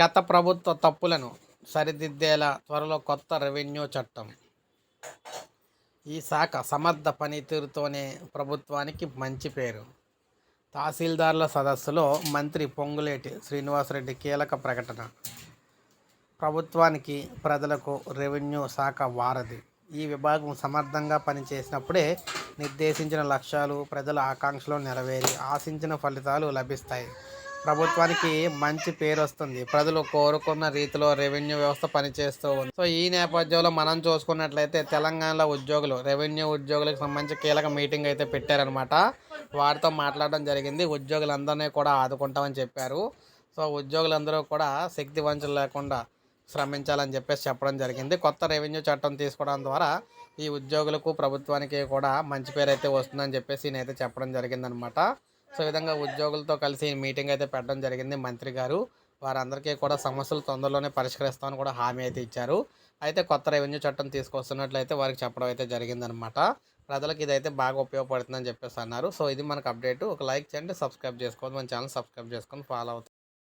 గత ప్రభుత్వ తప్పులను సరిదిద్దేలా త్వరలో కొత్త రెవెన్యూ చట్టం. ఈ శాఖ సమర్థ పనితీరుతోనే ప్రభుత్వానికి మంచి పేరు. తహసీల్దార్ల సదస్సులో మంత్రి పొంగులేటి శ్రీనివాసరెడ్డి కీలక ప్రకటన. ప్రభుత్వానికి ప్రజలకు రెవెన్యూ శాఖ వారధి. ఈ విభాగం సమర్థంగా పనిచేసినప్పుడే నిర్దేశించిన లక్ష్యాలు ప్రజల ఆకాంక్షలు నెరవేరి ఆశించిన ఫలితాలు లభిస్తాయి. ప్రభుత్వానికి మంచి పేరు వస్తుంది. ప్రజలు కోరుకున్న రీతిలో రెవెన్యూ వ్యవస్థ పనిచేస్తూ ఉంది. సో ఈ నేపథ్యంలో మనం చూసుకున్నట్లయితే తెలంగాణలో ఉద్యోగులు రెవెన్యూ ఉద్యోగులకు సంబంధించి కీలక మీటింగ్ అయితే పెట్టారనమాట వారితో మాట్లాడడం జరిగింది. ఉద్యోగులందరినీ కూడా ఆదుకుంటామని చెప్పారు. సో ఉద్యోగులందరూ కూడా శక్తి వంచలు లేకుండా శ్రమించాలని చెప్పేసి చెప్పడం జరిగింది. కొత్త రెవెన్యూ చట్టం తీసుకోవడం ద్వారా ఈ ఉద్యోగులకు ప్రభుత్వానికి కూడా మంచి పేరు అయితే వస్తుందని చెప్పేసి నేనైతే చెప్పడం జరిగిందనమాట సో విధంగా ఉద్యోగులతో కలిసి మీటింగ్ అయితే పెట్టడం జరిగింది మంత్రి గారు. వారందరికీ కూడా సమస్యలు తొందరలోనే పరిష్కరిస్తామని కూడా హామీ అయితే ఇచ్చారు. అయితే కొత్త రెవెన్యూ చట్టం తీసుకొస్తున్నట్లయితే వారికి చెప్పడం అయితే జరిగిందనమాట ప్రజలకు ఇదైతే బాగా ఉపయోగపడుతుందని చెప్పేసి అన్నారు. సో ఇది మనకు అప్డేట్. ఒక లైక్ చేయండి సబ్స్క్రైబ్ చేసుకోవద్దు మన ఛానల్ సబ్స్క్రైబ్ చేసుకొని ఫాలో అవుతుంది